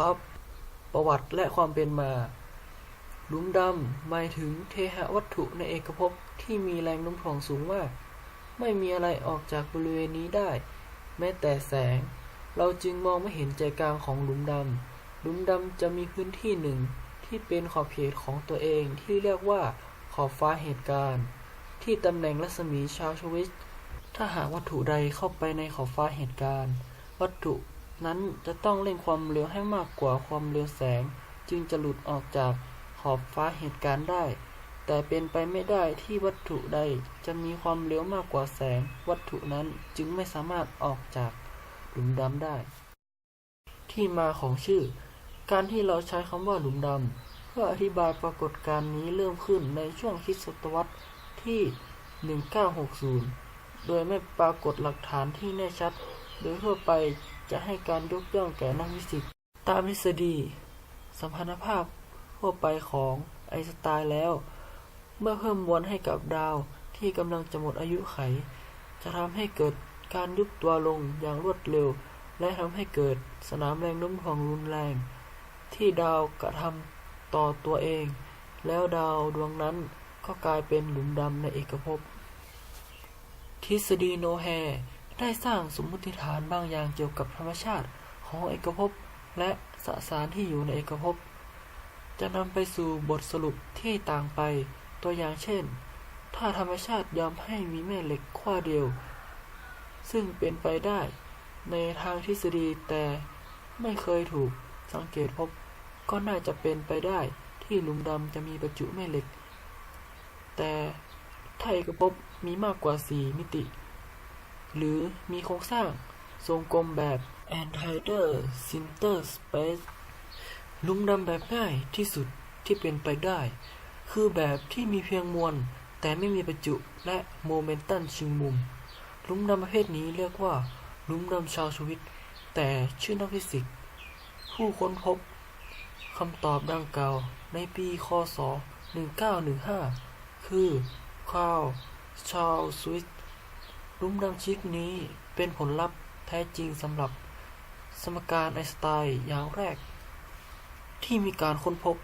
ครับ ประวัติและความเป็นมา หลุมดำหมายถึงเทหวัตถุในเอกภพที่มีแรงโน้มถ่วงสูงมาก ไม่มีอะไรออกจากบริเวณนี้ได้ แม้แต่แสง เราจึงมองไม่เห็นใจกลางของหลุมดำหลุมดำจะมีพื้นที่หนึ่งที่เป็นขอบเขตของตัวเองที่เรียกว่าขอบฟ้าเหตุการณ์ ที่ตำแหน่งรัศมีชาวชวิตถ้าหากวัตถุใดเข้าไปในขอบฟ้าเหตุการณ์ วัตถุ นั้นจะต้องเร่งความเร็วให้มากกว่าความเร็วแสง จึงจะหลุดออกจากขอบฟ้าเหตุการณ์ได้ แต่เป็นไปไม่ได้ที่วัตถุใดจะมีความเร็วมากกว่าแสง วัตถุนั้นจึงไม่สามารถออกจากหลุมดำได้ ที่มาของชื่อ การที่เราใช้คำว่าหลุมดำเพื่ออธิบายปรากฏการณ์นี้เริ่มขึ้นในช่วงคริดศตวรรษที่ 1960 โดยไม่ปรากฏหลักฐานที่แน่ชัด โดยทั่วไป จะให้การยกย่องแก่นักฟิสิกส์ตามทฤษฎี สัมพันธภาพทั่วไปของไอสไตน์แล้ว เมื่อเพิ่มมวลให้กับดาวที่กำลังจะหมดอายุไข จะทำให้เกิดการยุบตัวลงอย่างรวดเร็ว และทำให้เกิดสนามแรงโน้มถ่วงรุนแรง ที่ดาวกระทำต่อตัวเอง แล้วดาวดวงนั้นก็กลายเป็นหลุมดำในเอกภพทฤษฎีโนแฮ ได้สร้างสมมติฐานบางอย่างเกี่ยวกับธรรมชาติของเอกภพและสสารที่อยู่ในเอกภพ จะนำไปสู่บทสรุปที่ต่างไป ตัวอย่างเช่น ถ้าธรรมชาติยอมให้มีแม่เหล็กขั้วเดียว ซึ่งเป็นไปได้ในทางทฤษฎีแต่ไม่เคยถูกสังเกตพบ ก็น่าจะเป็นไปได้ที่หลุมดำจะมีบรรจุแม่เหล็ก แต่ถ้าเอกภพมีมากกว่า 4 มิติ หรือมีโครงสร้างทรงกลมแบบ Entire Center Space ลุมดำแบบง่ายที่สุดที่เป็นไปได้ คือแบบที่มีเพียงมวล แต่ไม่มีประจุและโมเมนตัมชิงมุม ลุมดำประเภทนี้เรียกว่าลุมดำชาวชวิตแต่ชื่อนักฟิสิกส์ผู้ค้นพบคำตอบดังกล่าวในปีคศ 1915 คือคาร์ลชาร์ลสวิต ลุมดำชิกนี้เป็นผลลัพธ์แท้จริงสำหรับสมการไอน์สไตน์อย่างแรก ที่มีการค้นพบ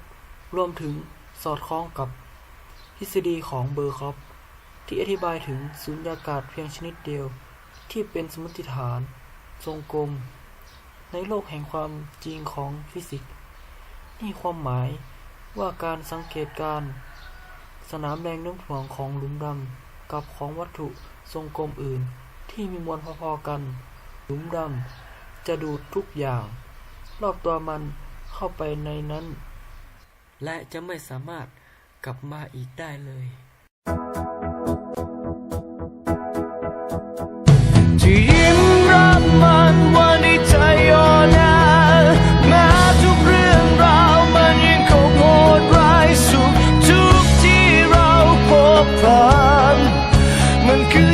รวมถึงสอดคล้องกับทฤษฎีของเบอร์คอปที่อธิบายถึงสุญญากาศเพียงชนิดเดียว ที่เป็นสมมติฐาน ทรงกลม ในโลกแห่งความจริงของฟิสิกส์นี่ความหมายว่าการสังเกตการ สนามแรงโน้มถ่วงของหลุมดำ กับของวัตถุทรงกลมอื่นที่มีมวลพอๆกันหลุมดำจะดูดทุกอย่าง รอบตัวมันเข้าไปในนั้น และจะไม่สามารถกลับมาอีกได้เลยที่ men que